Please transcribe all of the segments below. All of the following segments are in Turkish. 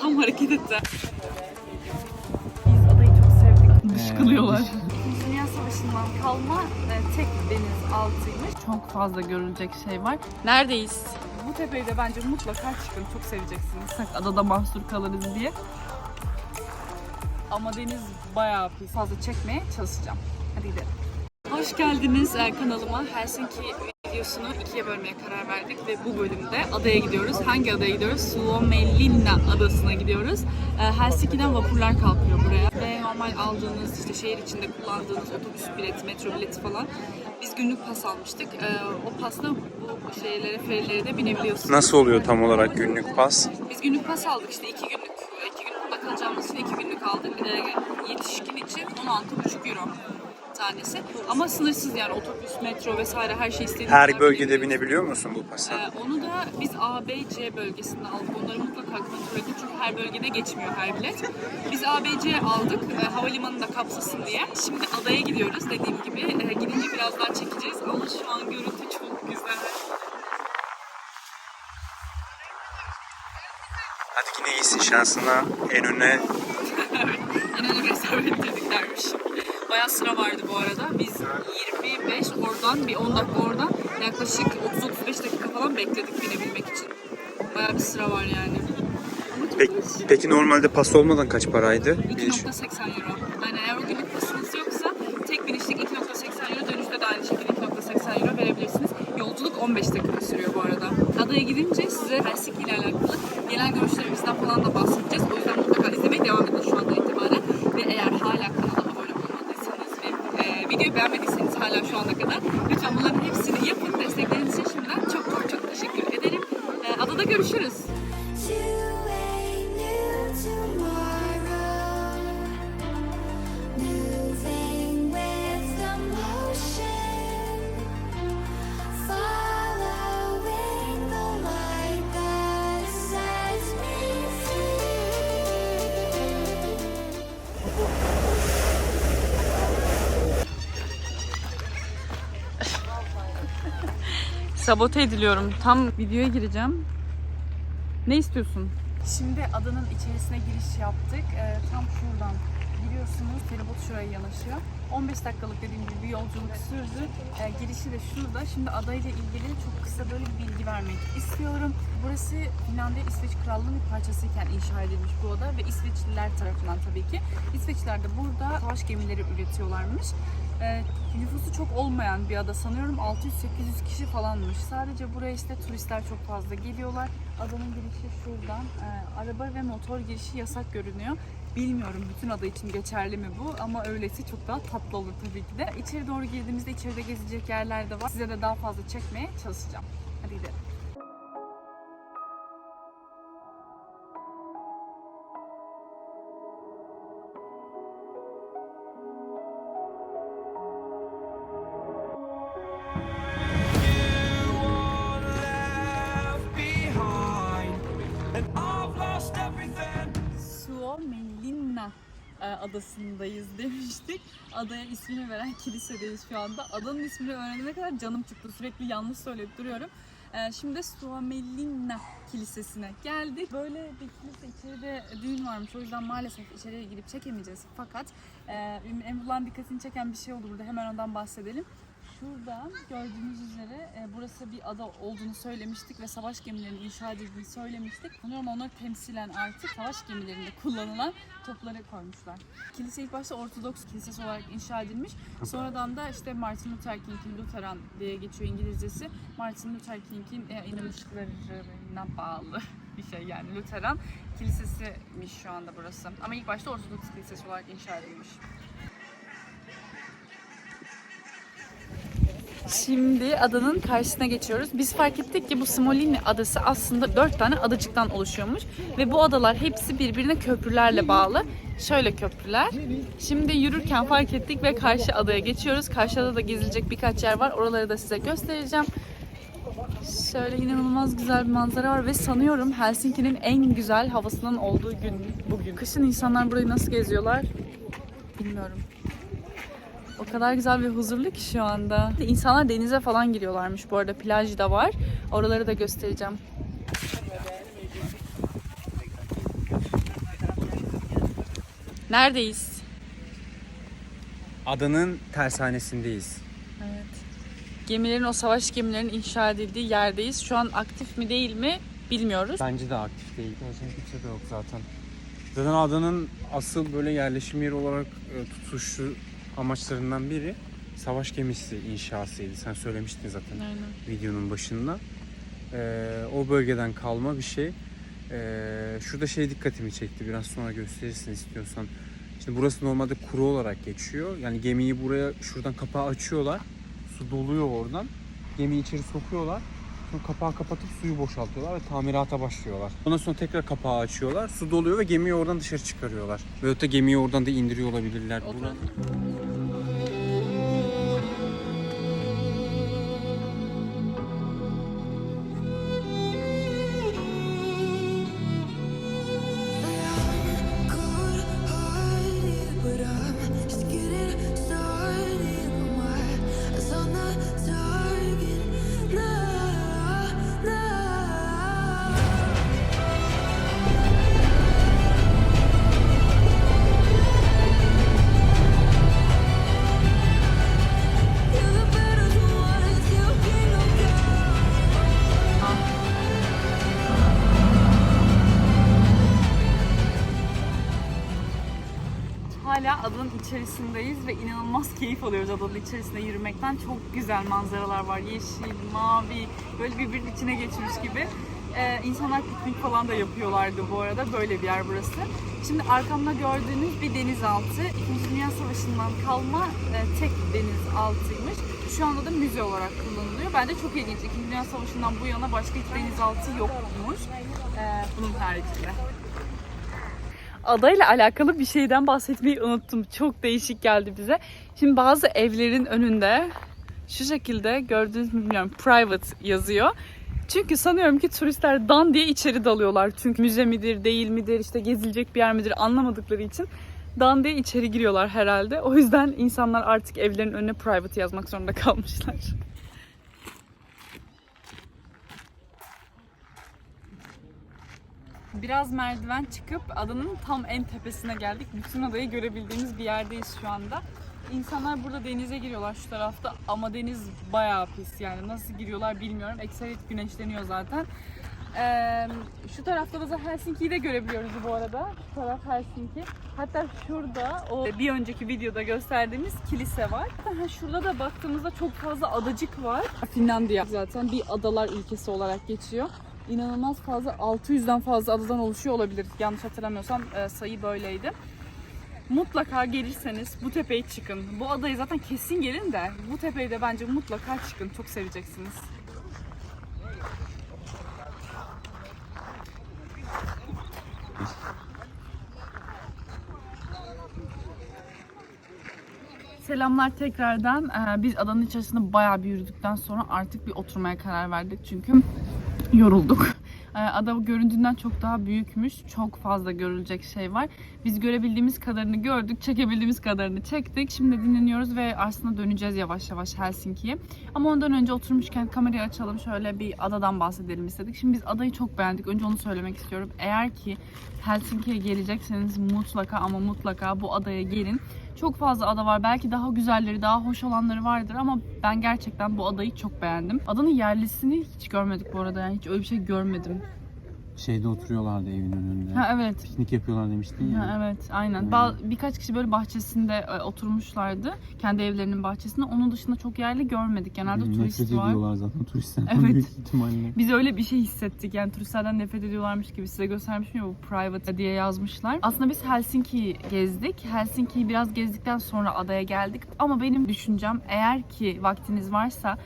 tam hareket etti. Biz adayı çok sevdik. Dışkılıyorlar. Dünya Savaşı'ndan kalma e, tek deniz altıymış. Çok fazla görülecek şey var. Neredeyiz? Bu tepeyi de bence mutlaka çıkın. Çok seveceksiniz. Sak adada mahsur kalırız diye. Ama deniz bayağı. Fazla çekmeye çalışacağım. Hadi gidelim. Hoş geldiniz e, kanalıma. Helsinki videosunu ikiye bölmeye karar verdik ve bu bölümde adaya gidiyoruz. Hangi adaya gidiyoruz? Suomenlinna adasına gidiyoruz. E, Helsinki'den vapurlar kalkıyor buraya ve normal aldığınız işte şehir içinde kullandığınız otobüs bileti, metro bileti falan biz günlük pas almıştık. E, o pasla bu şeylere, ferilere de binebiliyorsunuz. Nasıl oluyor tam olarak günlük pas? Biz günlük pas aldık işte iki günlük. iki gün burada kalacağımız için iki günlük aldık. Ee, yetişkin için 16,5 euro tanesi. Ama sınırsız yani otobüs, metro vesaire her şey istediğiniz Her bölgede binebiliyor musun bu pasa? Ee, onu da biz A, B, C bölgesinde aldık. Onları mutlaka kontrol edin çünkü her bölgede geçmiyor her bilet. Biz A, B, C aldık e, havalimanında kapsasın diye. Şimdi adaya gidiyoruz dediğim gibi. E, gidince biraz daha çekeceğiz ama şu an görüntü çok güzel. Hadi yine iyisin şansına en öne En önemli hesap ettirdiklermiş. Bayağı sıra vardı bu arada. Biz 25 oradan bir 10 dakika oradan yaklaşık 30-35 dakika falan bekledik binebilmek için. Bayağı bir sıra var yani. Peki, peki normalde pas olmadan kaç paraydı? Bir- 2.80 euro. Yani eğer o günlük pasınız yoksa tek binişlik 2.80 euro dönüşte de aynı şekilde 2.80 euro verebilirsiniz. Yolculuk 15 dakika sürüyor bu arada. Adaya gidince size Helsinki ile alakalı genel görüşlerimizden falan da bahsedeceğiz. O yüzden mutlaka izlemeye devam edin şu anda itibaren. Ve eğer hala kanala abone olmadıysanız ve e, videoyu beğenmediyseniz hala şu ana kadar lütfen bunların hepsini yapın. Destekleriniz için şimdiden çok çok çok teşekkür ederim. E, adada görüşürüz. Sabote ediliyorum. Tam videoya gireceğim. Ne istiyorsun? Şimdi adanın içerisine giriş yaptık. Ee, tam şuradan giriyorsunuz. Feribot şuraya yanaşıyor. 15 dakikalık dediğim gibi bir yolculuk sürdü. Ee, girişi de şurada. Şimdi adayla ilgili çok kısa böyle bir bilgi vermek istiyorum. Burası Finlandiya İsveç Krallığı'nın bir parçasıyken inşa edilmiş bu ada ve İsveçliler tarafından tabii ki. İsveçliler de burada savaş gemileri üretiyorlarmış. Ee, nüfusu çok olmayan bir ada sanıyorum 600-800 kişi falanmış. Sadece buraya işte turistler çok fazla geliyorlar. Adanın girişi şuradan. Ee, araba ve motor girişi yasak görünüyor. Bilmiyorum bütün ada için geçerli mi bu ama öylesi çok daha tatlı olur tabii ki de. İçeri doğru girdiğimizde içeride gezilecek yerler de var. Size de daha fazla çekmeye çalışacağım. Hadi gidelim. Suomenlinna e, adasındayız demiştik. Adaya ismini veren kilisedeyiz şu anda. Adanın ismini öğrenene kadar canım çıktı. Sürekli yanlış söyleyip duruyorum. E, Şimdi Suomenlinna Kilisesi'ne geldik. Böyle bir kilise içeride düğün varmış. O yüzden maalesef içeriye girip çekemeyeceğiz. Fakat e, Emrullah'ın dikkatini çeken bir şey oldu burada. Hemen ondan bahsedelim. Şuradan gördüğünüz üzere e, burası bir ada olduğunu söylemiştik ve savaş gemilerinin inşa edildiğini söylemiştik. Sanıyorum onları temsilen artık savaş gemilerinde kullanılan topları koymuşlar. Kilise ilk başta Ortodoks kilisesi olarak inşa edilmiş. Sonradan da işte Martin Luther King'in Lutheran diye geçiyor İngilizcesi. Martin Luther King'in e, inanışlarına bağlı bir şey yani Lutheran kilisesiymiş şu anda burası. Ama ilk başta Ortodoks kilisesi olarak inşa edilmiş. Şimdi adanın karşısına geçiyoruz. Biz fark ettik ki bu Smolini adası aslında dört tane adacıktan oluşuyormuş. Ve bu adalar hepsi birbirine köprülerle bağlı. Şöyle köprüler. Şimdi yürürken fark ettik ve karşı adaya geçiyoruz. Karşıda da gezilecek birkaç yer var. Oraları da size göstereceğim. Şöyle inanılmaz güzel bir manzara var ve sanıyorum Helsinki'nin en güzel havasının olduğu gün bugün. Kışın insanlar burayı nasıl geziyorlar bilmiyorum. O kadar güzel ve huzurlu ki şu anda. İnsanlar denize falan giriyorlarmış bu arada. Plaj da var. Oraları da göstereceğim. Neredeyiz? Adanın tersanesindeyiz. Evet. Gemilerin, o savaş gemilerinin inşa edildiği yerdeyiz. Şu an aktif mi değil mi bilmiyoruz. Bence de aktif değil. Gerçekten kimse de yok zaten. Zaten adanın asıl böyle yerleşim yeri olarak e, tutuşu amaçlarından biri savaş gemisi inşasıydı. Sen söylemiştin zaten Aynen. videonun başında. Ee, o bölgeden kalma bir şey. Ee, şurada şey dikkatimi çekti. Biraz sonra gösterirsin istiyorsan. Şimdi burası normalde kuru olarak geçiyor. Yani gemiyi buraya şuradan kapağı açıyorlar. Su doluyor oradan. Gemiyi içeri sokuyorlar. Sonra kapağı kapatıp suyu boşaltıyorlar ve tamirata başlıyorlar. Ondan sonra tekrar kapağı açıyorlar. Su doluyor ve gemiyi oradan dışarı çıkarıyorlar. Ve da gemiyi oradan da indiriyor olabilirler. O adanın içerisindeyiz ve inanılmaz keyif alıyoruz adanın içerisinde yürümekten. Çok güzel manzaralar var. Yeşil, mavi, böyle birbirinin içine geçmiş gibi. Ee, insanlar piknik falan da yapıyorlardı bu arada. Böyle bir yer burası. Şimdi arkamda gördüğünüz bir denizaltı. İkinci Dünya Savaşı'ndan kalma e, tek denizaltıymış. Şu anda da müze olarak kullanılıyor. Bence çok ilginç. İkinci Dünya Savaşı'ndan bu yana başka hiç denizaltı yokmuş. Ee, bunun haricinde adayla alakalı bir şeyden bahsetmeyi unuttum. Çok değişik geldi bize. Şimdi bazı evlerin önünde şu şekilde gördüğünüz bilmiyorum private yazıyor. Çünkü sanıyorum ki turistler dan diye içeri dalıyorlar. Çünkü müze midir, değil midir, işte gezilecek bir yer midir anlamadıkları için dan diye içeri giriyorlar herhalde. O yüzden insanlar artık evlerin önüne private yazmak zorunda kalmışlar. Biraz merdiven çıkıp adanın tam en tepesine geldik. Bütün adayı görebildiğimiz bir yerdeyiz şu anda. İnsanlar burada denize giriyorlar şu tarafta ama deniz bayağı pis yani nasıl giriyorlar bilmiyorum. Ekseriyet güneşleniyor zaten. Ee, şu tarafta da Helsinki'yi de görebiliyoruz bu arada. Şu taraf Helsinki. Hatta şurada o bir önceki videoda gösterdiğimiz kilise var. Ha, şurada da baktığımızda çok fazla adacık var. Finlandiya zaten bir adalar ülkesi olarak geçiyor. İnanılmaz fazla 600'den fazla adadan oluşuyor olabilir. Yanlış hatırlamıyorsam e, sayı böyleydi. Mutlaka gelirseniz bu tepeye çıkın. Bu adayı zaten kesin gelin de bu tepeyi de bence mutlaka çıkın. Çok seveceksiniz. Selamlar tekrardan. Ee, Biz adanın içerisinde bayağı bir yürüdükten sonra artık bir oturmaya karar verdik. Çünkü yorulduk. Ee, Ada göründüğünden çok daha büyükmüş. Çok fazla görülecek şey var. Biz görebildiğimiz kadarını gördük, çekebildiğimiz kadarını çektik. Şimdi dinleniyoruz ve aslında döneceğiz yavaş yavaş Helsinki'ye. Ama ondan önce oturmuşken kamerayı açalım şöyle bir adadan bahsedelim istedik. Şimdi biz adayı çok beğendik. Önce onu söylemek istiyorum. Eğer ki Helsinki'ye gelecekseniz mutlaka ama mutlaka bu adaya gelin. Çok fazla ada var. Belki daha güzelleri, daha hoş olanları vardır ama ben gerçekten bu adayı çok beğendim. Adanın yerlisini hiç görmedik bu arada yani hiç öyle bir şey görmedim. Şeyde oturuyorlardı evin önünde. Ha evet. Piknik yapıyorlar demiştin ya. Ha, evet aynen. Hmm. Ba- birkaç kişi böyle bahçesinde e, oturmuşlardı. Kendi evlerinin bahçesinde. Onun dışında çok yerli görmedik. Genelde Nefret turist var. ediyorlar zaten turistlerden Evet. büyük ihtimalle. Biz öyle bir şey hissettik. Yani turistlerden nefret ediyorlarmış gibi size göstermişim ya bu private diye yazmışlar. Aslında biz Helsinki'yi gezdik. Helsinki'yi biraz gezdikten sonra adaya geldik. Ama benim düşüncem eğer ki vaktiniz varsa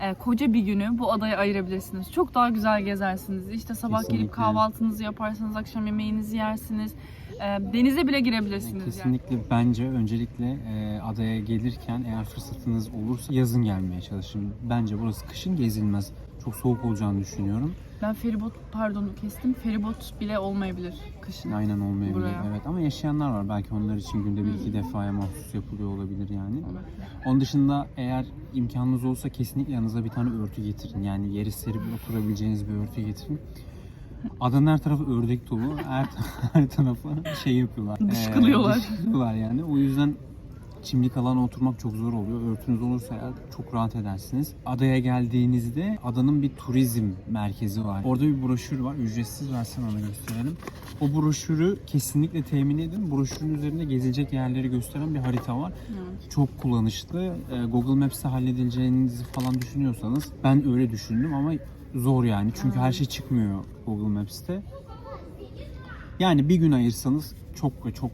e, koca bir günü bu adaya ayırabilirsiniz. Çok daha güzel gezersiniz. İşte sabah gelip Kesinlikle. kahvaltınızı yaparsınız, akşam yemeğinizi yersiniz. E, denize bile girebilirsiniz. yani. Kesinlikle bence öncelikle e, adaya gelirken eğer fırsatınız olursa yazın gelmeye çalışın. Bence burası kışın gezilmez. Çok soğuk olacağını düşünüyorum. Ben feribot pardon kestim. Feribot bile olmayabilir kışın. Aynen olmayabilir. Buraya. Evet ama yaşayanlar var. Belki onlar için günde bir iki defaya mahsus yapılıyor olabilir yani. Onun dışında eğer imkanınız olsa kesinlikle yanınıza bir tane örtü getirin. Yani yeri serip oturabileceğiniz bir örtü getirin. Adanın her tarafı ördek dolu. Her, her tarafa şey yapıyorlar. Dışkılıyorlar. Ee, dışkılıyorlar yani. O yüzden çimlik alana oturmak çok zor oluyor. Örtünüz olursa eğer çok rahat edersiniz. Adaya geldiğinizde adanın bir turizm merkezi var. Orada bir broşür var. Ücretsiz versen onu gösterelim. O broşürü kesinlikle temin edin. Broşürün üzerinde gezilecek yerleri gösteren bir harita var. Çok kullanışlı. Ee, Google Maps'te halledileceğinizi falan düşünüyorsanız ben öyle düşündüm ama zor yani. Çünkü her şey çıkmıyor Google Maps'te. Yani bir gün ayırsanız çok ve çok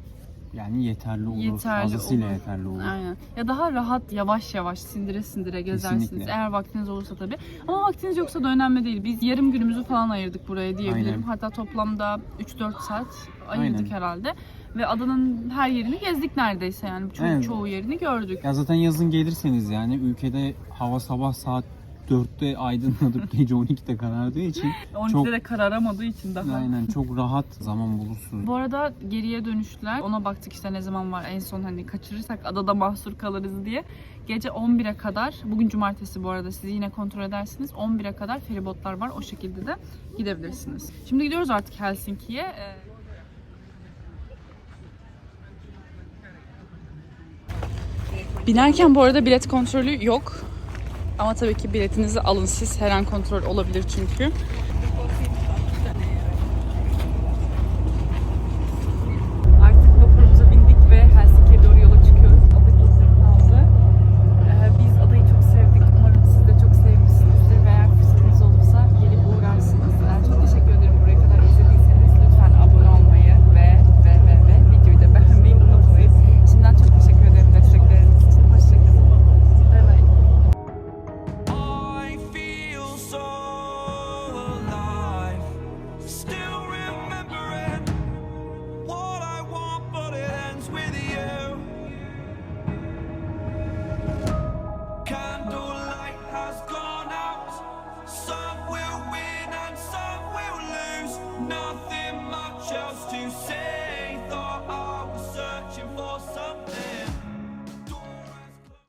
yani yeterli olur. Yeterli Fazlasıyla olur. yeterli olur. Aynen. Ya daha rahat yavaş yavaş sindire sindire gezersiniz. Kesinlikle. Eğer vaktiniz olursa tabii. Ama vaktiniz yoksa da önemli değil. Biz yarım günümüzü falan ayırdık buraya diyebilirim. Aynen. Hatta toplamda 3-4 saat ayırdık Aynen. herhalde. Ve adanın her yerini gezdik neredeyse yani. Ço- Evet. Çoğu yerini gördük. Ya zaten yazın gelirseniz yani ülkede hava sabah saat 4'te aydınlanıp gece 12'de karardığı için 12'de çok- de kararamadığı için daha. aynen çok rahat zaman bulursunuz. Bu arada geriye dönüştüler. Ona baktık işte ne zaman var en son hani kaçırırsak adada mahsur kalırız diye. Gece 11'e kadar, bugün cumartesi bu arada siz yine kontrol edersiniz. 11'e kadar feribotlar var. O şekilde de gidebilirsiniz. Şimdi gidiyoruz artık Helsinki'ye. Ee, Binerken bu arada bilet kontrolü yok. Ama tabii ki biletinizi alın siz. Her an kontrol olabilir çünkü.